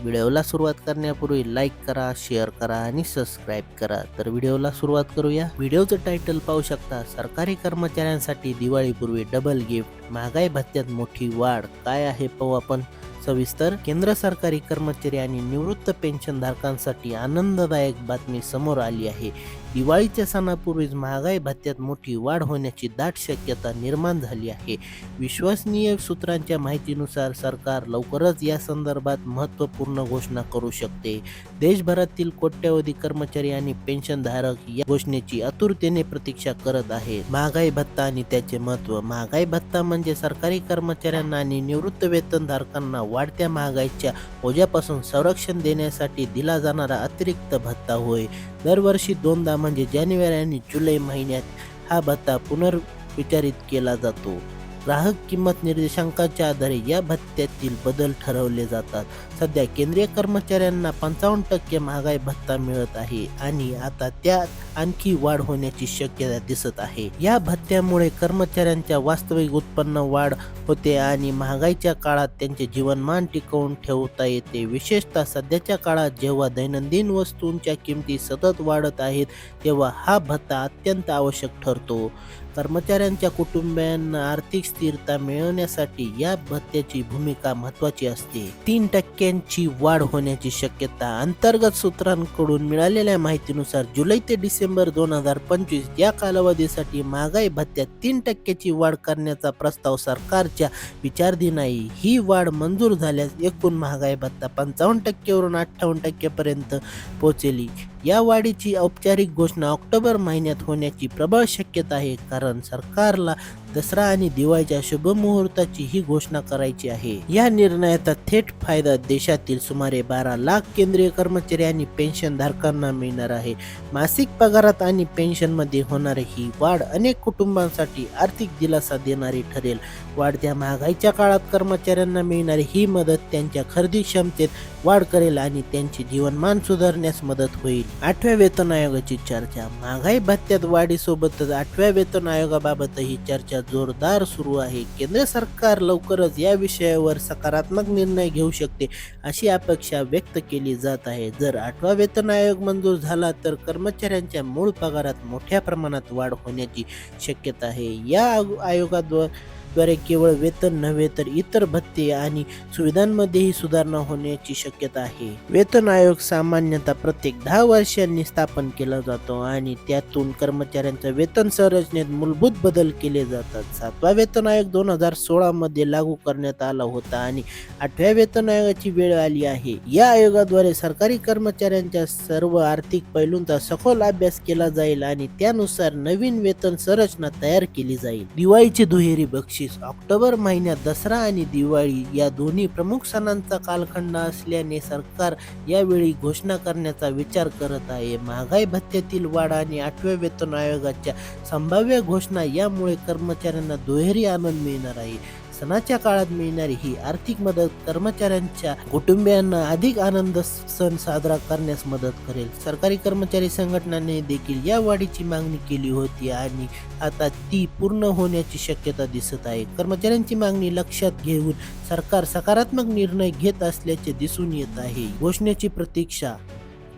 व्हिडिओला सुरुवात करण्यापूर्वी लाईक करा शेअर करा आणि सबस्क्राईब करा. तर व्हिडिओला सुरुवात करूया. व्हिडिओचं टायटल पाहू शकता सरकारी कर्मचाऱ्यांसाठी दिवाळीपूर्वी डबल गिफ्ट महागाई भत्त्यात मोठी वाढ. काय आहे पाहू आपण. सविस्तर केंद्र सरकारी कर्मचारी आणि निवृत्त पेन्शनधारकांसाठी आनंददायक बातमी समोर आली आहे. दिवाळीच्या सणापूर्वीच महागाई भत्त्यात मोठी वाढ होण्याची दाट शक्यता निर्माण झाली आहे. विश्वसनीय सूत्रांच्या माहितीनुसार सरकार लवकरच या संदर्भात महत्त्वपूर्ण घोषणा करू शकते. देशभरातील कोट्यवधी कर्मचारी आणि पेन्शनधारक या घोषणेची आतुरतेने प्रतीक्षा करत आहेत. महागाई भत्ता आणि त्याचे महत्त्व महागाई भत्ता म्हणजे सरकारी कर्मचाऱ्यांना आणि निवृत्त वेतनधारकांना वाढत्या महागाईच्या ओझ्यापासून संरक्षण देण्यासाठी दिला जाणारा अतिरिक्त भत्ता होय. दरवर्षी दोनदा म्हणजे जानेवारी आणि जुलै महिन्यात हा भत्ता पुनर्विचारित केला जातो. ग्राहक किंमत निर्देशांकाच्या आधारे या भत्त्यातील बदल ठरवले जातात. सध्या केंद्रीय कर्मचाऱ्यांना पंचावन्न टक्के महागाई भत्ता मिळत आहे आणि आता त्यात आणखी वाढ होण्याची शक्यता दिसत आहे. या भत्त्यामुळे कर्मचाऱ्यांच्या वास्तविक उत्पन्न वाढ होते आणि महागाईच्या काळात त्यांचे जीवनमान टिकवून ठेवता येते. विशेषतः सध्याच्या काळात जेव्हा दैनंदिन वस्तूंच्या किमती सतत वाढत आहेत तेव्हा हा भत्ता अत्यंत आवश्यक ठरतो. कर्मचाऱ्यांच्या कुटुंबियांना आर्थिक स्थिरता मिळवण्यासाठी या भत्त्याची भूमिका महत्वाची असते. तीन टक्क्यांची वाढ होण्याची शक्यता अंतर्गत सूत्रांकडून मिळालेल्या माहितीनुसार जुलै ते डिसेंबर डिसेंबर दोन हजार पंचवीस या कालावधीसाठी महागाई भत्त्यात तीन टक्क्याची वाढ करण्याचा प्रस्ताव सरकारच्या विचारधीन आहे ही वाढ मंजूर झाल्यास एकूण महागाई भत्ता पंचावन्न टक्केवरून अठ्ठावन्न टक्क्यापर्यंत पोहोचेली. या वाढीची औपचारिक घोषणा ऑक्टोबर महिन्यात होण्याची प्रबळ शक्यता आहे कारण सरकारला दसरा आणि दिवाळीच्या शुभ मुहूर्ताची ही घोषणा करायची आहे. या निर्णयाचा थेट फायदा देशातील सुमारे बारा लाख केंद्रीय कर्मचारी आणि पेन्शन धारकांना मिळणार आहे. मासिक पगारात आणि पेन्शनमध्ये होणारी ही वाढ अनेक कुटुंबांसाठी आर्थिक दिलासा देणारी ठरेल. वाढत्या महागाईच्या काळात कर्मचाऱ्यांना मिळणारी ही मदत त्यांच्या खरेदी क्षमतेत वाढ करेल आणि त्यांचे जीवनमान सुधारण्यास मदत होईल. आठव्या वेतन आयोगाची चर्चा. महागाई भत्त्यात वाढीसोबतच आठव्या वेतन आयोगाबाबतही चर्चा जोरदार सुरू आहे. केंद्र सरकार लवकरच या विषयावर सकारात्मक निर्णय घेऊ शकते अशी अपेक्षा व्यक्त केली जात आहे. जर आठवा वेतन आयोग मंजूर झाला तर कर्मचाऱ्यांच्या मूळ पगारात मोठ्या प्रमाणात वाढ होण्याची शक्यता आहे. या आयोगाद्वारे द्वारे केवळ वेतन नव्हे तर इतर भत्ते आणि सुविधांमध्येही सुधारणा होण्याची शक्यता आहे. वेतन आयोग सामान्यतः प्रत्येक दहा वर्षांनी स्थापन केला जातो आणि त्यातून कर्मचाऱ्यांच्या वेतन संरचनेत मूलभूत बदल केले जातात. सातवा वेतन आयोग दोन हजार सोळा मध्ये लागू करण्यात आला होता आणि आठव्या वेतन आयोगाची वेळ आली आहे. या आयोगाद्वारे सरकारी कर्मचाऱ्यांच्या सर्व आर्थिक पैलूंचा सखोल अभ्यास केला जाईल आणि त्यानुसार नवीन वेतन संरचना तयार केली जाईल. दिवाळीची दुहेरी बक्षीस ऑक्टोबर महिन्यात दसरा आणि दिवाळी या दोन्ही प्रमुख सणांचा कालखंड असल्याने सरकार यावेळी घोषणा करण्याचा विचार करत आहे. महागाई भत्त्यातील वाढ आणि आठव्या वेतन आयोगाच्या संभाव्य घोषणा यामुळे कर्मचाऱ्यांना दुहेरी आनंद मिळणार आहे. सणाच्या काळात मिळणारी ही आर्थिक मदत कर्मचाऱ्यांच्या कुटुंबियांना अधिक आनंद सण साजरा करण्यास मदत करेल. सरकारी कर्मचारी संघटनाने देखील या वाढीची मागणी केली होती आणि आता ती पूर्ण होण्याची शक्यता दिसत आहे. कर्मचाऱ्यांची मागणी लक्षात घेऊन सरकार सकारात्मक निर्णय घेत असल्याचे दिसून येत आहे. घोषणेची प्रतीक्षा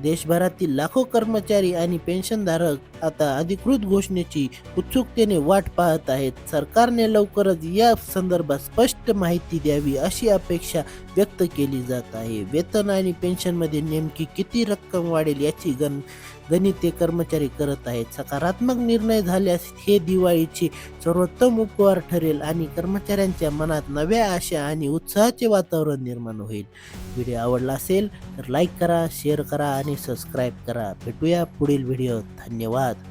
देशभरातील लाखो कर्मचारी आणि पेन्शनधारक आता अधिकृत घोषणेची उत्सुकतेने वाट पाहत आहेत. सरकारने लवकरच या संदर्भात स्पष्ट माहिती द्यावी अशी अपेक्षा व्यक्त केली जात आहे. वेतन आणि पेन्शनमध्ये नेमकी किती रक्कम वाढेल याची गण गणिते कर्मचारी करत आहेत. सकारात्मक निर्णय झाल्यास हे दिवाळीचे सर्वोत्तम उपहार ठरेल आणि कर्मचाऱ्यांच्या मनात नव्या आशा आणि उत्साहाचे वातावरण निर्माण होईल. व्हिडिओ आवडला असेल तर लाईक करा शेअर करा आणि सबस्क्राईब करा. भेटूया पुढील व्हिडिओ धन्यवाद.